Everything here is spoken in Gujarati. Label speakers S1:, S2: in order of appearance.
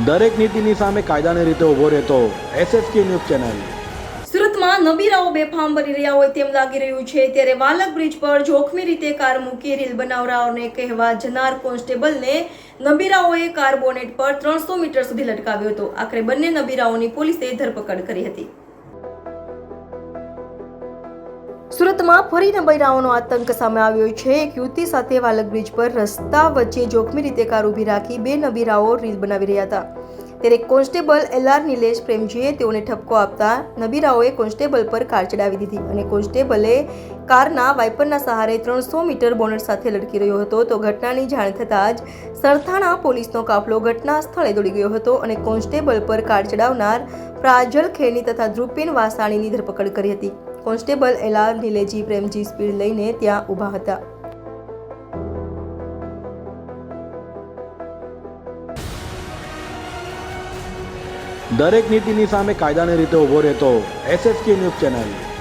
S1: દરેક નીતિની સામે કાયદાની રીતે ઊભો રહેતો એસએસકે ન્યૂઝ ચેનલ.
S2: સુરતમાં નબીરાઓ બેફામ બની રહ્યા હોય તેમ લાગી રહ્યું છે. ત્યારે વાલક બ્રિજ પર જોખમી રીતે કાર મૂકી રીલ બનાવરાઓને કહેવા જનાર કોન્સ્ટેબલને નબીરાઓએ કાર બોનેટ પર ત્રણસો મીટર સુધી લટકાવ્યો હતો. આખરે બંને નબીરાઓની પોલીસે ધરપકડ કરી હતી. સુરતમાં ફરી નબીરાઓનો આતંક સામે આવ્યો છે. એક યુવતી સાથે વાલક બ્રિજ પર રસ્તા વચ્ચે જોખમી રીતે કાર ઊભી રાખી બે નબીરાઓ રીલ બનાવી રહ્યા હતા. ત્યારે કોન્સ્ટેબલ એલ આર નિલેશ પ્રેમજીએ તેઓને ઠપકો આપતા નબીરાઓએ કોન્સ્ટેબલ પર કાર ચડાવી દીધી અને કોન્સ્ટેબલે કારના વાઇપરના સહારે ત્રણસો મીટર બોનટ સાથે લટકી રહ્યો હતો. તો ઘટનાની જાણ થતાં જ સરથાણા પોલીસનો કાફલો ઘટના સ્થળે દોડી ગયો હતો અને કોન્સ્ટેબલ પર કાર ચડાવનાર પ્રાજલ ખેની તથા ધ્રુપેન વાસાણીની ધરપકડ કરી હતી. કોન્સ્ટેબલ એલ નિલેજી પ્રેમજી સ્પીડ લઈને ત્યાં ઊભા હતા.
S1: દરેક નીતિની સામે કાયદાની રીતે ઊભો રહેતો એસએસકે ન્યૂઝ ચેનલ.